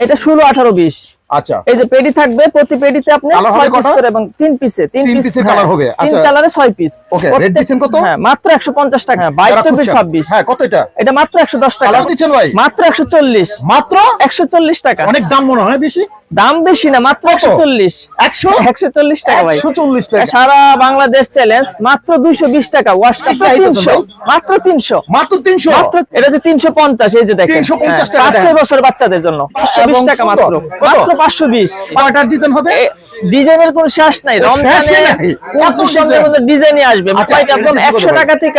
এটা ষোলো আঠারো বিশ। আচ্ছা। এই যে পেডি থাকবে প্রতি পেডিতে আপনি ছয় পিস করে এবং তিন পিসে তিন পিসে piece এর হবে, তিন আচ্ছা। কালারে ছয় পিস ওকে rate দিচ্ছেন কত? হ্যাঁ মাত্র একশো পঞ্চাশ টাকা। হ্যাঁ বাইশ যারা চব্বিশ খুঁজছেন। ছাব্বিশ। হ্যাঁ কত এটা? এটা মাত্র একশো দশ টাকা। কালার দিচ্ছেন ভাই? মাত্র একশো চল্লিশ। মাত্র? একশো চল্লিশ টাকা। অনেক দাম মনে হয় বেশি? দাম বেশি না মাত্র একশো চল্লিশ। একশো? একশো চল্লিশ টাকা ভাই। চল্লিশ টাকা। সারা বাংলাদেশ চ্যালেঞ্জ মাত্র দুইশো বিশ টাকা। ওয়াশ তিনশো। মাত্র তিনশো। মাত্র তিনশো? মাত্র এটা যে তিনশো পঞ্চাশ এই যে দেখেন। তিনশো পঞ্চাশ টাকা পাঁচ ছয় বছর বাচ্চাদের জন্য। পাঁচশো বিশ টাকা মাত্র। মাত্র পাঁচশো বিশ। ডিজাইন হবে? ডিজাইনের কোন শেষ নাই? ডিজাইনই আসবে। আচ্ছা, একদম? টাকা থেকে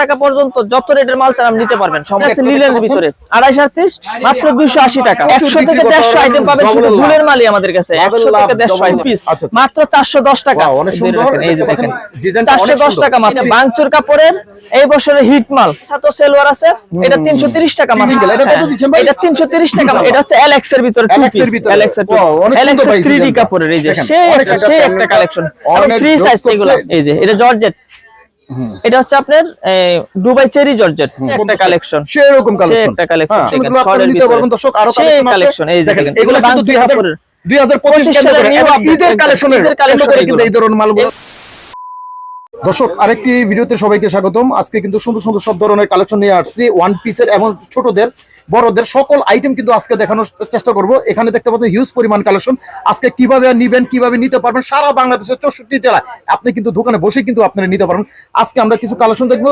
টাকা পর্যন্ত যত রেটের মাল চান নিতে পারবেন। সব আছে লিলের ভিতরে। আড়াইশ আটত্রিশ মাত্র দুইশো আশি টাকা। প্রচুর একশো বিক্রি থেকে করতে দেড়শো পারবেন, আইটেম পাবেন শুধু মালই আমাদের কাছে। Double একশো লাভ, থেকে দেড়শো double লাভ। পিস আচ্ছা, আচ্ছা। মাত্র টাকা। অনেক সুন্দর। এই যে দেখেন। টাকা মাত্র। বাংচুর কাপড়ের এই বছরের হিট মাল। সাথে সেলোয়ার আছে এটা তিনশো তিরিশ টাকা মাত্র। এটা কত হ্যাঁ, দিচ্ছেন ভাই? এটা টাকা এটা হচ্ছে এলএক্স এর ভিতরে এর piece, ভিতরে। LX এর Wow, অনেক এর ভাই 3D কাপড়ের এই যে। দেখেন, সেই একটা সুন্দর সেই pattern একটা টা। কালেকশন ফ্রি সাইজ এগুলো। এই যে এটা জর্জেট এটা হচ্ছে আপনার দুবাই চেরি জর্জেট একটা কালেকশন সেরকম কালেকশন একটা collection, আপনারা নিতে পারবেন দর্শক আরও কালেকশন এই দেখেন দেখেন, এগুলো এগুলো কিন্তু বাংচুর 2000 2025 কেন্দ্র করে। এবং ঈদের কালেকশনের কেন্দ্র করে কিন্তু এই ধরনের মালগুলো। দর্শক আরেকটি ভিডিওতে সবাইকে স্বাগতম। আজকে কিন্তু সুন্দর সুন্দর সব ধরনের কালেকশন নিয়ে আসছি। ওয়ান পিসের এবং ছোটদের বড়দের সকল আইটেম কিন্তু আজকে দেখানোর চেষ্টা করব। এখানে দেখতে পাচ্ছেন হিউজ পরিমাণ কালেকশন আজকে কীভাবে নিবেন কীভাবে নিতে পারবেন সারা বাংলাদেশের চৌষট্টি জেলায় আপনি কিন্তু দোকানে বসে কিন্তু আপনারা নিতে পারবেন। আজকে আমরা কিছু কালেকশন দেখব।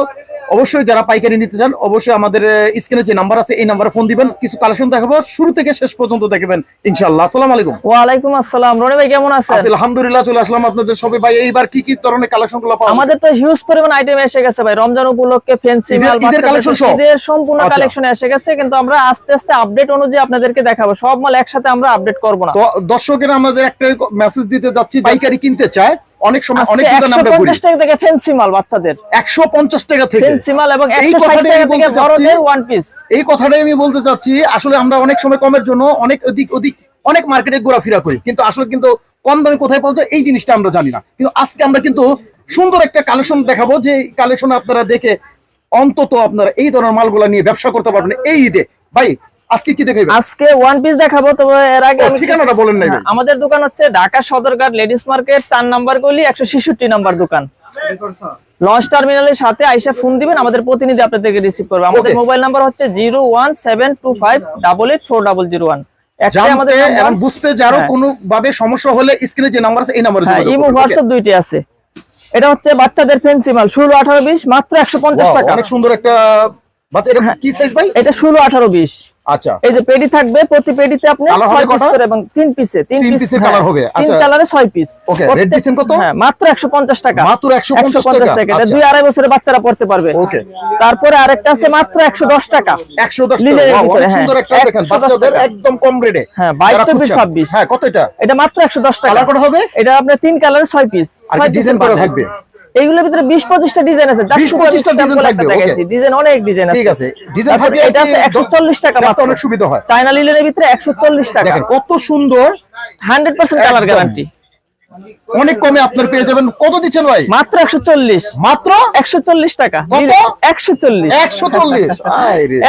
অবশ্যই যারা পাইকারি নিতে চান অবশ্যই আমাদের স্ক্রিনে যে নাম্বার আছে এই নাম্বারে ফোন দিবেন। কিছু কালেকশন দেখাবো। শুরু থেকে শেষ পর্যন্ত দেখবেন ইনশাআল্লাহ। আসসালামু আলাইকুম। ওয়ালাইকুম আসসালাম। রনি ভাই কেমন আছেন? আলহামদুলিল্লাহ চলে আসলাম আপনাদের সবাই। ভাই এইবার কি কি ধরনের কালেকশনগুলো পাওয়া আমাদের তো হিউজ পরিমাণ আইটেম এসে গেছে ভাই। রমজান উপলক্ষে ঈদের- মাল বাচ্চাদের? ঈদের সম্পূর্ণ আচ্ছা। কালেকশন এসে গেছে কিন্তু আমরা আস্তে আস্তে আপডেট অনুযায়ী আপনাদেরকে দেখাবো। সব মাল একসাথে আমরা আপডেট করব না। দর্শকেরা আমাদের একটা মেসেজ দিতে যাচ্ছি পাইকারি কিনতে চায়। অনেক সময় অনেক দোকান আমরা ঘুরি। 150 টাকা থেকে ফেন্সি মাল বাচ্চাদের। একশো পঞ্চাশ টাকা থেকে। ফেন্সি মাল এবং এই 160 কথাটাই টাকা আমি থেকে বলতে চাচ্ছি। বড়দের ওয়ান পিস এই কথাটাই আমি বলতে চাচ্ছি আসলে আমরা অনেক সময় কমের জন্য অনেক অধিক অধিক অনেক মার্কেটে ঘোরাফেরা করি। কিন্তু আসলে কিন্তু কম দামে কোথায় পাওয়া যায় এই জিনিসটা আমরা জানি না। কিন্তু আজকে আমরা কিন্তু সুন্দর একটা কালেকশন দেখাবো যে কালেকশন আপনারা দেখে অন্তত আপনারা এই ধরনের মালগুলা নিয়ে ব্যবসা করতে পারবেন এই ঈদে। ভাই আজকে কি দেখাবেন আজকে ওয়ান পিস দেখাবো তবে এর আগে আমি ঠিকানাটা বলেন নাই হ্যাঁ, আমাদের দোকান হচ্ছে ঢাকা সদরঘাট লেডিস মার্কেট চার নাম্বার গলি একশো ছেষট্টি নাম্বার দোকান। লঞ্চ টার্মিনালের সাথে আইসা ফোন দিবেন আমাদের প্রতিনিধি আপনাদেরকে রিসিভ করবে। আমাদের মোবাইল নাম্বার হচ্ছে zero one seven two five double eight four double zero one. একটাই আমাদের জানতে বুঝতে যারও হ্যাঁ। কোনো ভাবে সমস্যা হলে স্ক্রিনে যে নাম্বার আছে এই নাম্বারে হ্যাঁ ইমো হোয়াটসঅ্যাপ দুইটি আছে। এটা হচ্ছে বাচ্চাদের ফেন্সি মাল ষোলো আঠারো বিশ মাত্র একশো পঞ্চাশ টাকা। অনেক সুন্দর একটা বাচ্চা। এটা কি সাইজ ভাই? এটা ষোলো আঠারো বিশ। আচ্ছা এই যে পেডি থাকবে প্রতি পেডিতে আপনি Colour হবে ছয় পিস করে এবং তিন পিসে তিন তিন পিস piece এর colour হবে, আচ্ছা। কালারে ছয় পিস Okay, rate দিচ্ছেন কত? হ্যাঁ মাত্র একশো পঞ্চাশ টাকা মাত্র 150 টাকা? এটা আচ্ছা। আড়াই বছরের বাচ্চারা পড়তে পারবে Okay. তারপরে আরেকটা আছে মাত্র একশো দশ টাকা একশো দশ লিলের টাকা। অনেক সুন্দর হ্যাঁ। একটা দেখেন বাচ্চাদের একদম কম রেটে হ্যাঁ, 22, 24, 26 হ্যাঁ কত এটা এটা মাত্র একশো দশ টাকা Colour কটা হবে? এটা আপনার তিন কালারের ছয় পিস আর ডিজাইন করা থাকবে এইগুলোর ভিতরে বিশ পঁচিশটা ডিজাইন আছে 20, 25 টা থাকবে, okay. ডিজাইন অনেক ডিজাইন আছে। ঠিক আছে ডিজাইন তারপরে এটা আছে একশো চল্লিশ টাকা মাত্র। অনেক সুবিধা হয়। চায়না ভিতরে একশো চল্লিশ টাকা। দেখেন কত সুন্দর। হান্ড্রেড পার্সেন্ট কালার গ্যারান্টি অনেক কমে আপনার পেয়ে যাবেন। কত দিচ্ছেন ভাই? মাত্র একশো চল্লিশ। মাত্র? একশো চল্লিশ টাকা। কত? একশো চল্লিশ। একশো চল্লিশ।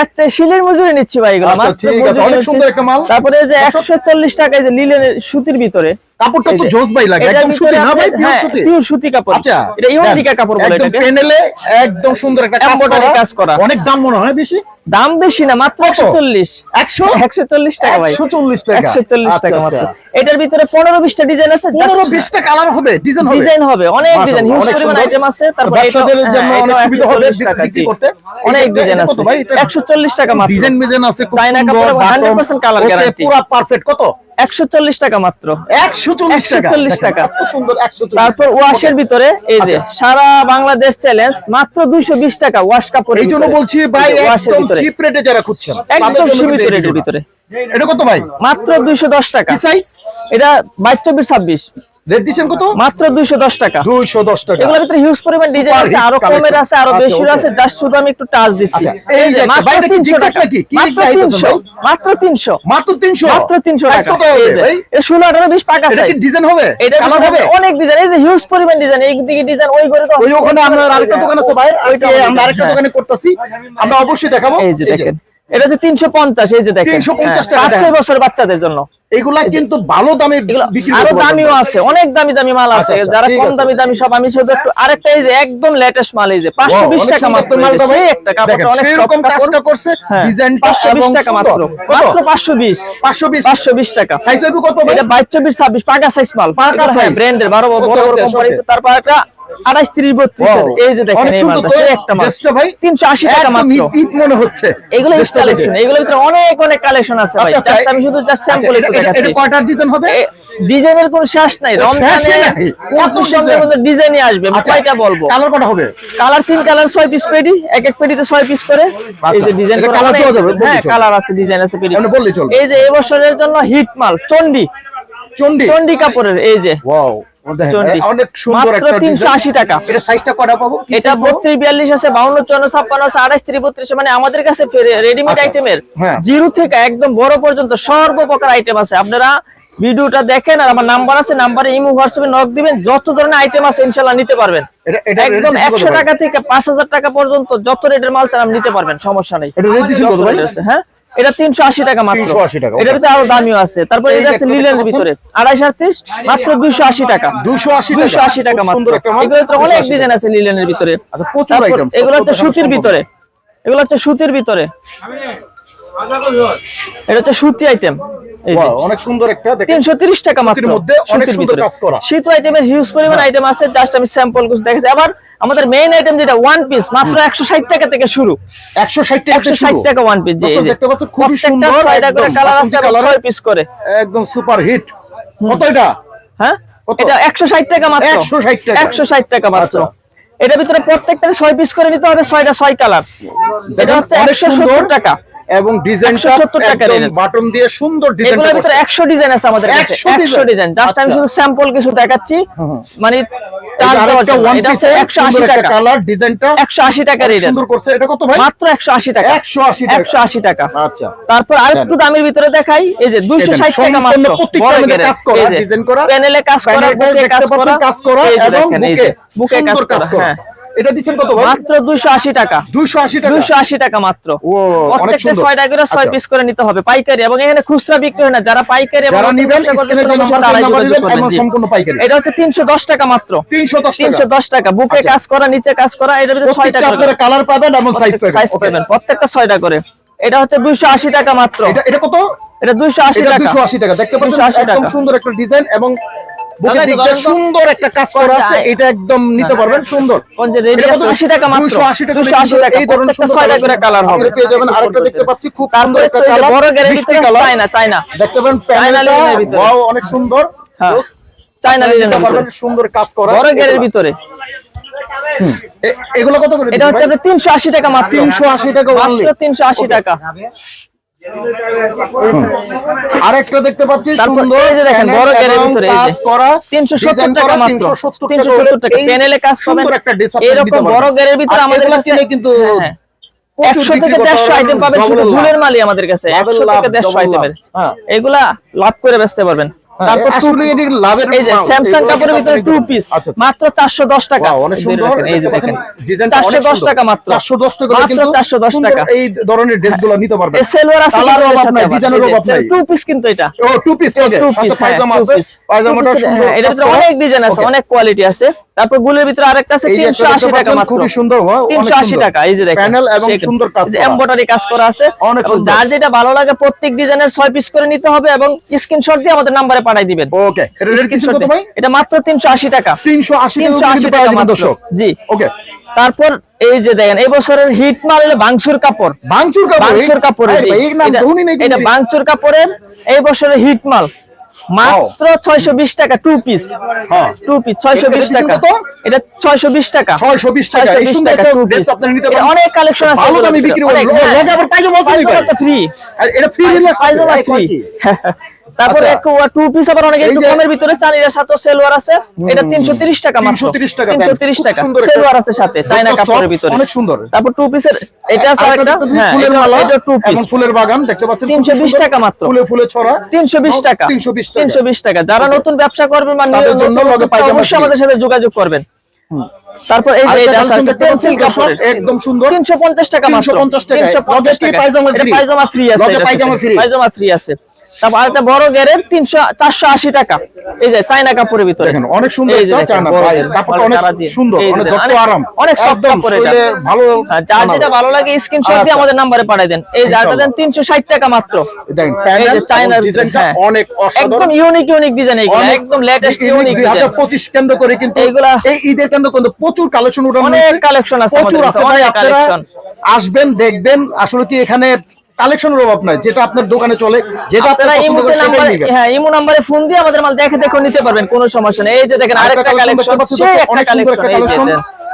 একটা শিলের মজুরি নিচ্ছি ভাই এগুলো। আচ্ছা, মাত্র ঠিক আছে, অনেক সুন্দর একটা মাল। তারপরে এই যে একশো চল্লিশ টাকা এই যে লিলের সুতির ভিতরে কাপড়টা তো জোস ভাই লাগে একদম সুতি না ভাই পিওর হ্যাঁ, সুতি। pure সুতি কাপড়। আচ্ছা এটা ইউনিকা কাপড় বলে একদম এটাকে। পেনেলে একদম সুন্দর একটা কাজ করা। কাজ করা। অনেক দাম মনে হয় বেশি? দাম বেশি না মাত্র কত? একশো চল্লিশ। একশো? একশো চল্লিশ টাকা ভাই। একশো চল্লিশ টাকা। একশো চল্লিশ আচ্ছা, টাকা আচ্ছা। মাত্র। এটার ভিতরে পনেরো বিশটা ডিজাইন আছে পনেরো বিশটা কালার হবে ডিজাইন হবে। ডিজাইন হবে অনেক ডিজাইন হিউজ পরিমাণ আইটেম আছে তারপর ব্যবসাদের জন্য অনেক সুবিধা হবে বিক্রি করতে। অনেক ডিজাইন আছে। ভাই? এটা- একশো চল্লিশ টাকা মাত্র। ডিজাইন মিজাইন আছে খুব সুন্দর, কাপড় এবং 100% colour okay, guarantee। পুরা পারফেক্ট কত? একশো চল্লিশ টাকা মাত্র। একশো চল্লিশ টাকা? 140 দেখেন, টাকা। কত সুন্দর তারপর ওয়াশের ভিতরে এই যে আচ্ছা। সারা বাংলাদেশ চ্যালেঞ্জ মাত্র দুইশো বিশ টাকা ওয়াশ কাপড় এই জন্য বলছি ভাই একদম চিপ রেটে যারা খুঁজছেন একদম সীমিত রেটের ভিতরে। এটা কত ভাই? মাত্র দুইশো দশ টাকা। সাইজ এটা বাইশ চব্বিশ ছাব্বিশ। রেট দিচ্ছেন কত? মাত্র দুইশো দশ টাকা। দুইশো দশ টাকা। এগুলোর ভিতরে হিউজ পরিমাণ ডিজাইন আছে আরও কমের আছে আরও আচ্ছা, বেশির আছে জাস্ট শুধু আমি একটু টাচ দিচ্ছি। আচ্ছা, এই যে বাইরে কি 300 নাকি? কি? মাত্র zigzag 300 মাত্র 300 মাত্র তিনশো? মাত্র 300 Size টাকা। কত হবে এই ভাই? এটা 16 18 20 পাকা এটা কি ডিজাইন হবে? এটা কালার হবে? অনেক ডিজাইন এই যে হিউজ পরিমাণ ডিজাইন এই দিকে ডিজাইন ওই করে তো ওই ওখানে আমরা আরেকটা দোকান আছে ভাই। ওইটা ওইটা আমরা আরেকটা হ্যাঁ। দোকানে করতেছি। আমরা অবশ্যই দেখাবো। এই যে। দেখেন। এটা তিনশো পঞ্চাশ এই যে দেখেন 350 টাকা হ্যাঁ, বছর বাচ্চাদের জন্য এগুলা কিন্তু ভালো দামে বিক্রি আরও দামিও আছে অনেক দামি দামি মাল আছে আচ্ছা, আচ্ছা, যারা কম দামি দামি সব আমি শুধু একটু আরেকটা এই যে একদম লেটেস্ট মাল এই যে পাঁচশো Wow, বিশ অনেক টাকা মাত্র ভাই। একটা দেখেন, অনেক কাপড়। কাজটা করছে, হ্যাঁ, ডিজাইনটা 520 টাকা। মাত্র কত? মাত্র পাঁচশো বিশ 520 পাঁচশো বিশ টাকা সাইজ হইবে কত ভাই? এটা বাইশ চব্বিশ ছাব্বিশ পাকা সাইজ মাল পাকা size। ব্র্যান্ডের বারো বড় বড় কোম্পানি তারপর একটা ত্রিশ বত্রিশ এই যে দেখেন একটা ভাই। তিনশো আশি টাকা মাত্র। মনে হচ্ছে। এগুলো কালেকশন এগুলোর ভিতরে অনেক অনেক কালেকশন আছে ভাই। আচ্ছা, আচ্ছা, আমি শুধু জাস্ট আচ্ছা, স্যাম্পল একটু এটা- এটা দেখাচ্ছি কয়টা ডিজাইন হবে? ডিজাইনের কোনো শেষ নাই। রমজানে? ডিজাইনই আসবে কয়টা বলব? কালার কটা হবে? কালার তিন কালার ছয় পিস পেডি এক এক পেডিতে ছয় পিস করে। এই যে ডিজাইন দেওয়া যাবে, হ্যাঁ কালার আছে ডিজাইন আছে পেডি চলবে। এই যে এবছরের জন্য হিট মাল চন্ডি চন্ডি চন্ডি কাপড়ের এই যে। ওয়াও। অনেক সুন্দর একটা 380 টাকা। এটা সাইজটা কটা পাবো এটা size পাবো? বত্রিশ বিয়াল্লিশ আছে বাউন্ন চুয়ান্ন ছাপ্পান্ন আছে আড়াইশ ত্রিশ বত্রিশ মানে আমাদের কাছে রেডিমেড আচ্ছা, আইটেমের হ্যাঁ। জিরো থেকে একদম বড় পর্যন্ত সর্বপ্রকার আইটেম আছে আপনারা ভিডিওটা দেখেন আর আমার নাম্বার আছে নাম্বারে ইমো হোয়াটসঅ্যাপে নক দিবেন যত ধরনের আইটেম আছে ইনশাল্লাহ নিতে পারবেন একদম rate কত একশো ভাই? টাকা থেকে পাঁচ হাজার টাকা পর্যন্ত যত রেটের মাল চান আপনি নিতে পারবেন সমস্যা নেই এটা rate দিচ্ছেন কত ভাই? হ্যাঁ এটা তিনশো আশি টাকা মাত্র। 380 টাকা. আরও দামিও আছে। তারপর এটা আছে দেখতে ভিতরে। আড়াইশ আটত্রিশ মাত্র দুইশো আশি টাকা। 280 টাকা। দুইশো আশি টাকা মাত্র। এগুলো তো অনেক ডিজাইন আছে লিলেনের ভিতরে। আচ্ছা, প্রচুর সব এগুলো হচ্ছে সুতির ভিতরে। এগুলো হচ্ছে সুতির ভিতরে। এটা হচ্ছে সুতি আইটেম অনেক সুন্দর একটা টাকা মাত্র। মধ্যে অনেক সুন্দর। কাজ করা। শীত আইটেমের হিউজ পরিমাণ আইটেম আছে জাস্ট আমি স্যাম্পল কিছু দেখেছি। আবার আমাদের মেইন আইটেম যেটা ওয়ান পিস মাত্র একশো ষাট টাকা থেকে শুরু। 160 টাকা একশো ষাট টাকা ওয়ান পিস দেখতে পাচ্ছেন সুন্দর ছয়টা করে একদম কালার আছে ছয় পিস করে। একদম সুপার হিট কত এটা? হ্যাঁ? এটা একশো ষাট টাকা মাত্র। 160 টাকা। একশো ষাট টাকা মাত্র। আচ্ছা। এটার ভিতরে প্রত্যেকটা ছয় পিস করে নিতে হবে ছয়টা ছয় কালার এটা হচ্ছে অনেক একশো সুন্দর সত্তর টাকা। এবং ডিজাইনটা 170 টাকা বাটন দিয়ে সুন্দর ডিজাইন এগুলোর ভিতরে একশো ডিজাইন আছে আমাদের কাছে। 100 একশো design? ডিজাইন জাস্ট আমি আচ্ছা। শুধু স্যাম্পল কিছু দেখাচ্ছি। মানে আরেকটা ওয়ান পিসে টাকা। কালার ডিজাইনটা একশো আশি টাকা রেট সুন্দর করছে। এটা কত ভাই? মাত্র একশো আশি টাকা। 180 টাকা। একশো আশি টাকা। আচ্ছা। তারপর আরেকটু দামের ভিতরে দেখাই। এই যে টাকা মাত্র। মধ্যে কাজ করা, এই ডিজাইন করা। প্যানেলে কাজ করা বুকে কাজ করা। কাজ করা এই যে এবং বুকে বুকে কাজ সুন্দর কাজ করা করা। হ্যাঁ। এটা দিচ্ছেন কত ভাই? মাত্র দুইশো আশি টাকা। 280 টাকা? দুইশো আশি টাকা মাত্র। ও অনেক প্রত্যেকটা সুন্দর ছয়টা করে ছয় আচ্ছা। পিস করে নিতে হবে পাইকারি এবং এখানে খুচরা বিক্রি হয় না। যারা পাইকারি এবং যারা নিবেন স্ক্রিনে যে নাম্বার নাম্বার দিবেন এবং সম্পূর্ণ পাইকারি। এটা হচ্ছে তিনশো দশ টাকা মাত্র। 310 তিনশো টাকা। দশ টাকা। বুকে আচ্ছা। কাজ করা নিচে কাজ করা এটার ভিতরে ছয়টা প্রত্যেকটা করে। আপনারা কালার পাবেন এবং সাইজ পাবেন। সাইজ পাবেন প্রত্যেকটা ছয়টা করে। এটা হচ্ছে দুইশো আশি টাকা মাত্র। এটা এটা কত? এটা দুইশো আশি এটা টাকা। 280 টাকা। দেখতে পাচ্ছেন একদম টাকা। সুন্দর একটা ডিজাইন এবং বুকের দাদা, দিক এটা দিয়ে ধরেন তো। সুন্দর একটা কাজ করা আছে এটা একদম নিতে পারবেন সুন্দর। কত? 80 টাকা মাত্র। 280 টাকা 280 টাকা এই ধরনের সুন্দর ছয়টা করে কালার হবে। পেয়ে যাবেন আরেকটা দেখতে পাচ্ছি খুব সুন্দর একটা কালার বড় কালার। China China. দেখতে পাবেন প্যানেলটা। ওয়াও অনেক সুন্দর। হ্যাঁ। চায়না। সুন্দর কাজ করা। বড় এগুলো- ভিতরে। এগুলো কত করে এটা হচ্ছে আপনার তিনশো আশি টাকা মাত্র। 380 টাকা। মাত্র তিনশো আশি টাকা। আরেকটা দেখতে পাচ্ছি সুন্দর এই যে দেখেন, বড় গেরের ভিতরে কাজ করা 370 টাকা মাত্র। 370 370 টাকা। প্যানেলে কাজ সুন্দর একটা dress এরকম বড় গেরের ভিতরে আমাদের এগুলা কাছে- কিন্তু হ্যাঁ। থেকে আইটেম পাবেন শুধু। মালই আমাদের কাছে থেকে আইটেমের হ্যাঁ। এগুলা লাভ করে বেচতে পারবেন তারপর হ্যাঁ, আসলে এটি লাভের এই যে স্যামসাং কাপড়ের ভিতরে টু পিস। আচ্ছা, আচ্ছা। মাত্র চারশো দশ টাকা অনেক সুন্দর এই যে দেখেন দশ সুন্দর। টাকা মাত্র 410 টাকা মাত্র কিন্তু 410 টাকা। এই ধরনের ড্রেসগুলো নিতে পারবেন আছে অভাব নাই ডিজাইনের অভাব নাই টু পিস কিন্তু এটা ও টু পিস সাথে পিস পায়জামা আছে পায়জামাটা সুন্দর হ্যাঁ, করা। অনেক ডিজাইন আছে অনেক কোয়ালিটি আছে তারপর গুলের ভিতরে আরেকটা আছে এই যে একটা তিনশো আশি দেখতে টাকা মাত্র খুবই সুন্দর wow, অনেক তিনশো আশি সুন্দর। টাকা এই যে দেখেন প্যানেল এবং সুন্দর কাজ এমব্রয়ডারি কাজ করা আছে। যার যেটা ভালো লাগে প্রত্যেক ডিজাইনের ছয় পিস করে নিতে হবে এবং স্ক্রিনশট দিয়ে আমাদের নাম্বারে পাঠিয়ে দিবেন। ওকে এটা মাত্র তিনশো আশি টাকা। 380 তিনশো টাকা। দর্শক। জি। ওকে তারপর এই যে দেখেন এই বছরের হিট মাল হলো কাপড়। ভাঙচুর কাপড়? নাম এটা-। বাংসুর কাপড়ের এই বছরের হিট মাল। মাত্র ছয়শো বিশ টাকা টু পিস হ্যাঁ। টু পিস ছয়শো বিশ এটা টাকা। এটা ছয়শো বিশ টাকা। 620 টাকা। এই সুন্দর একটা ড্রেস আপনারা নিতে পারেন অনেক কালেকশন আছে ভালো দামে বিক্রি। আবার পায়জামা আছে ফ্রি আর এটা ফ্রি পায়জামা ফ্রি তারপরে আচ্ছা। টু পিস আবার অনেক একটু কমের ভিতরে চানির সাথে সেলোয়ার আছে। এটা তিনশো তিরিশ টাকা মাত্র। 330 টাকা তিনশো তিরিশ খুব টাকা। সুন্দর একটা- সেলোয়ার আছে সাথে চাইনা কাপড়ের ভিতরে। অনেক সুন্দর। তারপর টু পিসের এটা আছে একটা হ্যাঁ ফুলের মালা এটা টু পিস ফুলের বাগান দেখতে পাচ্ছেন 320 টাকা মাত্র। ফুলে ফুলে ছড়া। তিনশো বিশ টাকা। 320 টাকা। তিনশো বিশ টাকা। যারা নতুন ব্যবসা করবেন বা তাদের জন্য লগে পায়জামা আমাদের সাথে যোগাযোগ করবেন। তারপর এই যে এটা আছে পেন্সিল দর্শক, একদম সুন্দর। 350 টাকা মাত্র। 350 টাকায়। 350 লগে কি টাকা। পায়জামা free? পায়জামা ফ্রি আছে। পায়জামা ফ্রি আছে। তারপর আরেকটা বড় গেরের 300 480 টাকা। এই যে চায়না কাপড়ের ভিতরে। অনেক সুন্দর অনেক ভালো হ্যাঁ, যার যেটা ভালো লাগে স্ক্রিনশট দিয়ে আচ্ছা। আমাদের নাম্বারে দেন। এই দেন 360 টাকা মাত্র। হ্যাঁ। অনেক একদম ইউনিক ইউনিক ডিজাইন একদম লেটেস্ট ইউনিক পঁচিশ কেন্দ্র করে কিন্তু এইগুলা- এই ঈদের কেন্দ্র কিন্তু প্রচুর কালেকশন উঠানো অনেক হয়েছে। collection আছে প্রচুর আমাদের আছে ভাই আপনারা আসবেন দেখবেন। আসলে কি এখানে কালেকশনের অভাব নাই যেটা আপনার দোকানে চলে যেটা আপনারা সেটাই নাম্বারে হ্যাঁ ইমো নাম্বারে ফোন দিয়ে আমাদের মাল দেখে দেখে নিতে পারবেন কোনো সমস্যা নেই। এই যে দেখেন আরেকটা কালেকশন সেই একটা কালেকশন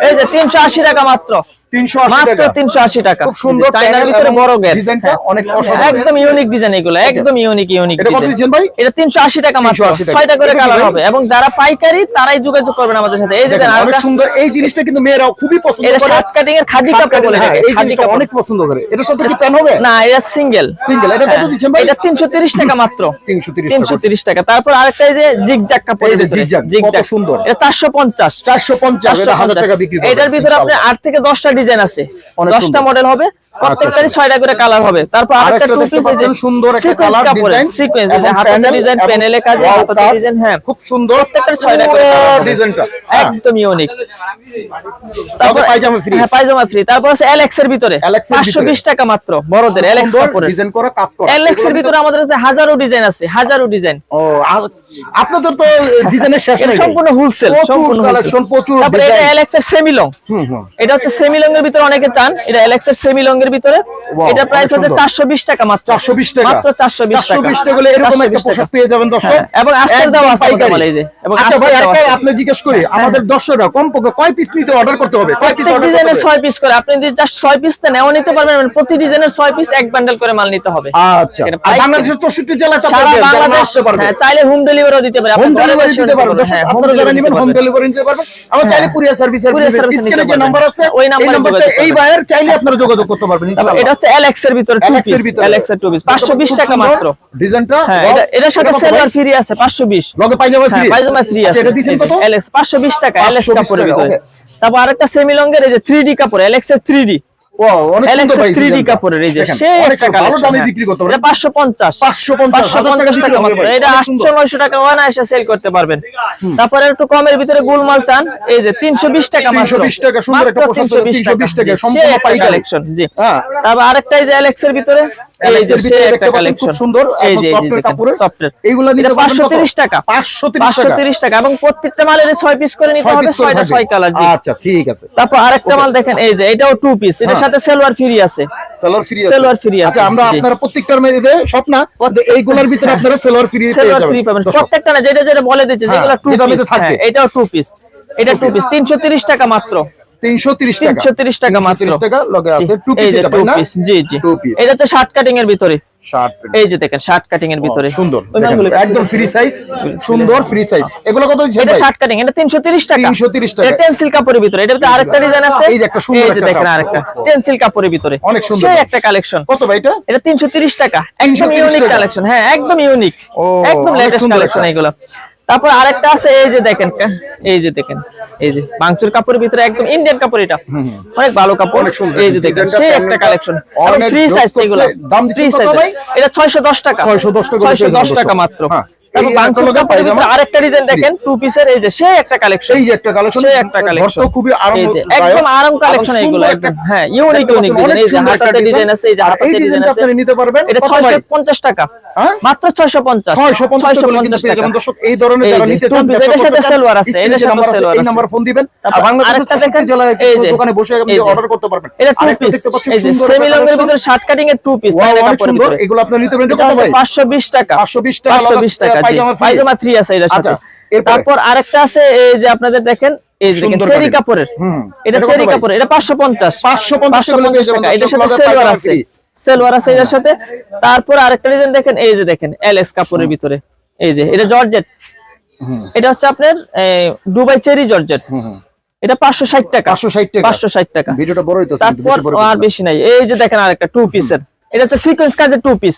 এই যে তিনশো দেন। 380 টাকা মাত্র। টাকা। 380 টাকা। খুব সুন্দর ভিতরে এবং বড় ডিজাইনটা অনেক একদম ইউনিক ডিজাইন এগুলো একদম ইউনিক ইউনিক এটা কত ভাই? এটা 380 টাকা মাত্র। 380 টাকা। করে কালার হবে। এবং যারা পাইকারি তারাই যোগাযোগ করবেন আমাদের সাথে। এই যে অনেক সুন্দর। এই জিনিসটা কিন্তু মেয়েরাও খুবই পছন্দ এটা শার্ট কাটিং এর খাদি কাপড় বলে হ্যাঁ, এই জিনিসটা অনেক পছন্দ করে। এটার সাথে কি প্যান হবে? না এটা সিঙ্গেল সিঙ্গেল এটা কত দিচ্ছেন ভাই? এটা 330 টাকা মাত্র। 330 330 টাকা। তারপর আরেকটা এই যে জিগজ্যাগ কাপড় এই যে জিগজ্যাগ, কত সুন্দর। এটা 450 450 এটা 1000 টাকা বিক্রি করবে এটার ভিতরে আপনি 8 থেকে 10টা ডিজাইন আছে। দশটা 10টা মডেল হবে। প্রত্যেকটারই 6টা করে কালার হবে। তারপর আরেকটা টু পিস পাচ্ছেন? সুন্দর একটা কালার ডিজাইন সিকোয়েন্স হাতের ডিজাইন প্যানেলে কাজে হাতের ডিজাইন হ্যাঁ। খুব সুন্দর প্রত্যেকটার 6টা করে ডিজাইনটা একদম ইউনিক তারপর পায়জামা ফ্রি হ্যাঁ পায়জামা ফ্রি তারপর আছে এলএক্স এর ভিতরে। LX এর ভিতরে। 520 টাকা মাত্র বড়দের এলএক্স কাপড়ের। ডিজাইন করা কাজ করা। এলএক্স এর ভিতরে আমাদের কাছে হাজারো ডিজাইন আছে হাজারো ডিজাইন ও আপনাদের তো ডিজাইনের শেষ নেই। সম্পূর্ণ হোলসেল সম্পূর্ণ কালেকশন প্রচুর তারপরে এটা এলএক্স এর সেমি লং হুম হুম। এটা হচ্ছে সেমি লং এর ভিতরে অনেকে চান। এটা এলএক্স এর সেমি লং এর ভিতরে এটা প্রাইস হচ্ছে সুন্দর। 420 টাকা মাত্র। 420 টাকা। মাত্র 420 টাকা। 420 টাকা হলে এরকম একটা পোশাক পেয়ে যাবেন দর্শক। হ্যাঁ, এবং আছে এই যে, এবং আচ্ছা ভাই আরেকটা আপনি জিজ্ঞেস করি আমাদের দর্শকরা কমপক্ষে কয় পিস নিতে অর্ডার করতে হবে? কয় পিস অর্ডার করতে ডিজাইনের হবে 6 পিস করে আপনি যদি জাস্ট 6 পিস তে নেও নিতে পারবেন মানে প্রতি ডিজাইনের 6 পিস এক বান্ডেল করে মাল নিতে হবে। আচ্ছা। এটা আর বাংলাদেশের 64 জেলায় তো সারা আপনাদের যারা না বাংলাদেশ আসতে পারবে। হ্যাঁ চাইলে হোম ডেলিভারিও দিতে পারে। হোম আপনি ডেলিভারি দিতে পারবেন। হ্যাঁ, আপনারা যারা নেবেন হোম ডেলিভারি নিতে পারবেন। আমরা চাইলে কুরিয়ার সার্ভিসের স্ক্রিনে যে নাম্বার আছে ওই এই নাম্বারে নাম্বারটা এই। বায়ার চাইলে আপনারা যোগাযোগ করতে পারবেন। তারপর ইনশাআল্লাহ। এটা হচ্ছে এলএক্স এর ভিতরে Alex এর ভিতরে। এলএক্স এর টু পিস 520 টাকা মাত্র। ডিজাইনটা। হ্যাঁ এটা এটার সাথে সেলার ফ্রি আছে 520 লগে পায়জামা ফ্রি পায়জামা ফ্রি আছে এটা দিবেন কত? এলএক্স 520 টাকা এলএক্স 520 কাপড়ের ভিতরে। তারপর আরেকটা সেমি লং এর এই যে 3D কাপড় এলএক্স এর 3D ও অনেক এলএক্স সুন্দর এর ভাই 3D ডিজাইনটা। কাপড়ের এই যে দেখেন, সেই অনেক একটা ভালো দামে হ্যাঁ। বিক্রি করতে পারবেন। 550 550 550 টাকা মাত্র এটা 800 900 টাকা ওয়ান সেল করতে পারবেন। তারপরে একটু কমের ভিতরে গোলমাল চান এই যে 320 টাকা মাত্র। 320 টাকা, সুন্দর একটা মাত্র 320 টাকা, সম্পূর্ণ সেই কালেকশন জি। হ্যাঁ। তারপর আরেকটা এই যে এলেক্সের ভিতরে এই Alex যে এর ভিতরে সেই দেখতে একটা পাচ্ছেন খুব কালেকশন সুন্দর এই এবং যে সফটের কাপড়ের সফটের এইগুলা নিতে এটা পারবেন কত? 530 টাকা। 530 টাকা। 530 টাকা এবং প্রত্যেকটা মালের 6 পিস করে নিতে হবে পিস করে 6টা থাকবে। 6 কালার আচ্ছা ঠিক আছে। তারপর আরেকটা মাল দেখেন এই যে এটাও টু পিস এটার হ্যাঁ। সাথে সেলওয়ার ফ্রি আছে। ফ্রি Seller free আছে, আচ্ছা আমরা জি। আপনারা প্রত্যেকটার মধ্যে সব না এইগুলোর ভিতরে আপনারা ফ্রি সেলওয়ার ফ্রি পাবেন। দর্শক। প্রত্যেকটা না যেটা যেটা বলে দিচ্ছে হ্যাঁ, যেগুলো টু পিস মধ্যে এটাও টু পিস এটা টু পিস 330 টাকা মাত্র। 330 টাকা। 330 টাকা মাত্র। 330 টাকা লগে আছে টু পিস এটা না? জি জি। এটা হচ্ছে শার্ট কাটিং এর ভিতরে। শার্ট এই যে দেখেন শার্ট কাটিং এর ভিতরে। সুন্দর। একদম ফ্রি সাইজ সুন্দর ফ্রি সাইজ এগুলো কত এটা শার্ট কাটিং এটা 330 টাকা। 330 টাকা। এটা টেনসিল কাপড়ের ভিতরে। এটা ভিতরে আরেকটা ডিজাইন আছে। এই যে একটা সুন্দর এই যে দেখেন আরেকটা। টেনসিল কাপড়ের ভিতরে। অনেক সুন্দর। সেই একটা কালেকশন কত ভাই এটা? এটা 330 টাকা। একদম ইউনিক কালেকশন হ্যাঁ একদম ইউনিক একদম লেটেস্ট কালেকশন এগুলো। তারপর আরেকটা আছে এই যে দেখেন এই যে দেখেন এই যে বাংচুর কাপড়ের ভিতরে একদম ইন্ডিয়ান কাপড় এটা। অনেক ভালো কাপড়। এই যে দেখেন সেই একটা কালেকশন অনেক ফ্রি সাইজ। এগুলো। দাম দিচ্ছেন কত ভাই? এটা 610 টাকা। 610 টাকা করে 610 টাকা। মাত্র। হ্যাঁ। আরেকটা ডিজাইন দেখেন টু পিসের এই যে সেই একটা কালেকশন এই যে একটা কালেকশন সেই একটা কালেকশন খুবই আরাম একদম আরাম কালেকশন এগুলো হ্যাঁ ইউনিক ইউনিক ডিজাইন এই যে হাতাতে ডিজাইন আছে এই যে হাতাতে ডিজাইন আছে। আপনারা নিতে পারবেন এটা 650 টাকা। হ্যাঁ? মাত্র 650 650 টাকা কিন্তু দর্শক। এই ধরনের যারা নিতে চান এটার সাথে করতে আছে, এটার সাথে নাম্বার আছে, এই নাম্বার ফোন দিবেন। আর বাংলাদেশের আরেকটা 64 দেখেন, জেলায় এই কিন্তু যে, দোকানে বসে আপনি অর্ডার করতে পারবেন। এটা টু পিস এই যে সেমি লং এর collection। শার্ট কাটিং এর টু পিস সুন্দর। এগুলো আপনি নিতে পারেন এটা কত হচ্ছে ভাই 520 টাকা 520 টাকা 520 টাকা জি। পায়জামা। পায়জামা আছে এটার সাথে। আচ্ছা, তারপর আরেকটা আছে এই যে আপনাদের দেখেন এই যে চেরি কাপড়ের। এটা এটা চেরি কাপড়ের এটা 550 550 টাকা পেয়ে যাবেন টাকা। এটার সাথে সেলওয়ার আছে। সেলওয়ার আছে এটার সাথে। তারপর আরেকটা ডিজাইন দেখেন এই যে দেখেন এলএস কাপড়ের ভিতরে। এই যে এটা জর্জেট। এটা হচ্ছে আপনার দুবাই চেরি জর্জেট। এটা 560 টাকা। 560 টাকা। 560 টাকা। ভিডিওটা বড় হইতাছে তারপর আর বেশি নাই। এই যে দেখেন আরেকটা টু পিসের এটা হচ্ছে সিকোয়েন্স কাজের টু পিস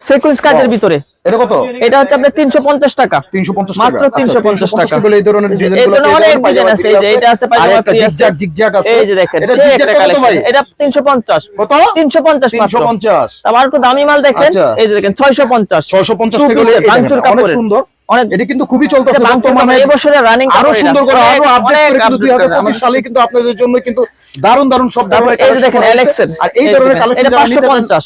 সেকুয়েন্স কাজের ভিতরে। এটা কত? এটা হচ্ছে আপনার তিনশো পঞ্চাশ টাকা। তিনশো পঞ্চাশ মাত্র 350 টাকা। এই ধরনের এই যে- ডিজাইন এই গুলো ধরনের অনেক ডিজাইন আছে, এই যে এটা আছে, পায়জামা একটা জিগজ্যাগ জিগজ্যাগ আছে। এই যে দেখেন এটা জিগজ্যাগ কত ভাই? এটা তিনশো পঞ্চাশ। কত? তিনশো পঞ্চাশ মাত্র। 350 আবার একটু দামি মাল দেখেন। আচ্ছা। এই যে দেখেন ছয়শো পঞ্চাশ। 650 Two টাকা piece হলে এর এই ভাঙচুর কাপড় অনেক সুন্দর। অনেক এটা কিন্তু খুবই চলতেছে বর্তমানে। এই বছরের running আরও সুন্দর করে আরও আপডেট করে কিন্তু 2025 সালে কিন্তু আপনাদের জন্য কিন্তু দারুণ দারুণ সব ধরনের এই যে দেখেন collection Alex রয়েছে। এর আর এই এই ধরনের কালেকশন এটা পাঁচশো পঞ্চাশ।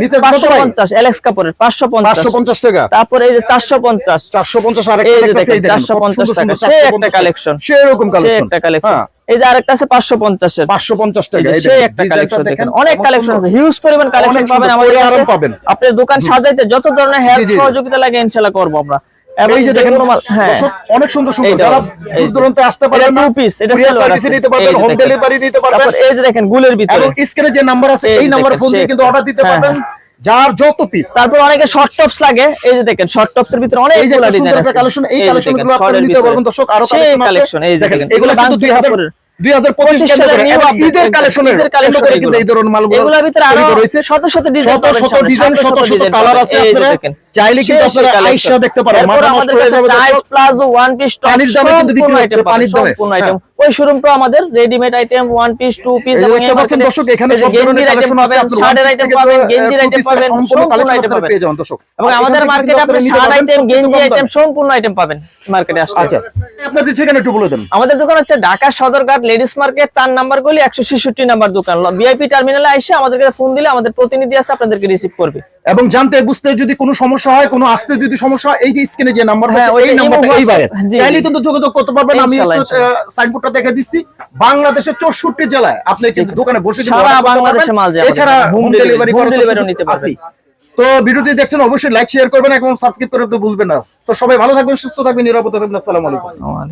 নিতে কত পাঁচশো ভাই পঞ্চাশ এলেক্স কাপড়ের পাঁচশো পঞ্চাশ। 550 টাকা। তারপরে এই যে চারশো পঞ্চাশ। 450 আর এই একটা যে দেখতেছি এই 450 টাকা, সেই একটা collection। সেরকম সে কালেকশন একটা কালেকশন হ্যাঁ। এই যে আরেকটা আছে পাঁচশো পঞ্চাশের। 550 টাকা এই সেই দেখেন, একটা কালেকশন দেখেন অনেক কালেকশন আছে হিউজ পরিমাণ কালেকশন পাবেন আমাদের কাছে। পাবেন। আপনার দোকান সাজাইতে যত ধরনের হেল্প। সহযোগিতা লাগে ইনশাআল্লাহ করব আমরা। এবং এই যে দেখেন হ্যাঁ। অনেক সুন্দর সুন্দর। যারা দূর দূরান্তে আসতে পারেন না two এটা আছে। নিতে পারবেন হোম ডেলিভারি নিতে পারবেন। এই যে দেখেন গুলের ভিতরে। এবং স্ক্রিনে যে নাম্বার আছে এই নাম্বারে ফোন দিয়ে কিন্তু অর্ডার দিতে হ্যাঁ, পারবেন যার যত পিস তারপর অনেকে শর্ট টপস লাগে। এই যে দেখেন শর্ট টপস এর ভিতরে অনেক ডিজাইন আছে। কালেকশন এই কালেকশনগুলো আপনারা নিতে পারবেন দর্শক আরও কালেকশন আছে। এই যে দেখেন এগুলো কিন্তু 2000 কাপড়ের 2025 25 সালের new এবং update, ঈদের কালেকশনের ঈদের collection করে কিন্তু এই ধরনের মালগুলো ভিতরে আরও রয়েছে শত শত ডিজাইন শত শত ডিজাইন শত শত শত শত ডিজাইন কালার আছে আপনারা। চাইলে কিন্তু সেই সেই আপনারা আইসা দেখতে পারেন। মাথা নষ্ট আমাদের হয়ে যাবে টাইস প্লাজো ওয়ান পিস পানির দামে কিন্তু বিক্রি হচ্ছে, পানির দামে। সম্পূর্ণ। ওই শোরুমটা আমাদের readymade item one piece two piece এই দেখতে পাচ্ছেন দর্শক এখানে সব ধরনের কালেকশন আছে আপনারা শার্টের আইটেম পাবেন গেঞ্জির আইটেম পাবেন সম্পূর্ণ সম্পূর্ণ কালেকশন আপনারা পেয়ে যাবেন দর্শক। এবং আমাদের মার্কেটে আপনি শার্ট আইটেম গেঞ্জি আইটেম সম্পূর্ণ আইটেম পাবেন মার্কেটে আসলে আচ্ছা আপনাদের ঠিকানা একটু বলে দেন আমাদের দোকান হচ্ছে ঢাকা সদরঘাট লেডিস মার্কেট চার নাম্বার গলি একশো ছেষট্টি নাম্বার দোকান। ভিআইপি টার্মিনালে এসে আমাদেরকে ফোন দিলে আমাদের প্রতিনিধি আছে আপনাদেরকে রিসিভ করবে। এবং জানতে বুঝতে যদি কোনো সমস্যা হয় কোনো আসতে যদি সমস্যা হয় এই যে স্ক্রিনে যে নাম্বার হ্যাঁ, এই নাম্বারটা এই ভাইয়ের চাইলে কিন্তু যোগাযোগ করতে পারবেন। আমি সাইনবোর্ডটা দেখে দিচ্ছি। বাংলাদেশের চৌষট্টি জেলায় আপনি কিন্তু দোকানে বসে সারা বাংলাদেশে মাল আমাদের এছাড়া হোম ডেলিভারি home delivery নিতে পারবেন। তো ভিডিওটি দেখছেন অবশ্যই লাইক শেয়ার করবেন এবং সাবস্ক্রাইব করতে ভুলবেন না। তো সবাই ভালো থাকবেন সুস্থ থাকবেন নিরাপদে থাকবেন। আসসালামু আলাইকুম।